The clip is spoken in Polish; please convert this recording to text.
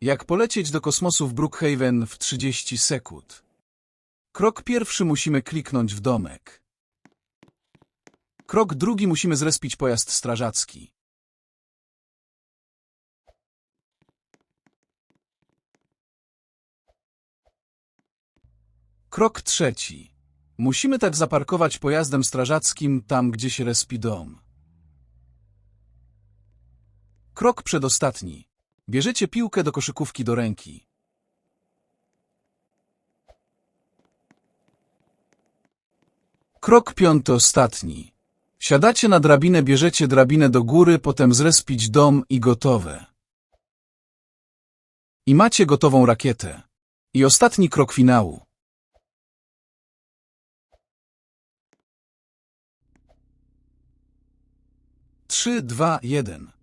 Jak polecieć do kosmosu w Brookhaven w 30 sekund. Krok pierwszy musimy kliknąć w domek. Krok drugi musimy zrespić pojazd strażacki. Krok trzeci. Musimy tak zaparkować pojazdem strażackim tam, gdzie się respi dom. Krok przedostatni. Bierzecie piłkę do koszykówki do ręki. Krok piąty ostatni. Siadacie na drabinę, bierzecie drabinę do góry, potem zrespić dom i gotowe. I macie gotową rakietę. I ostatni krok finału. Trzy, dwa, jeden.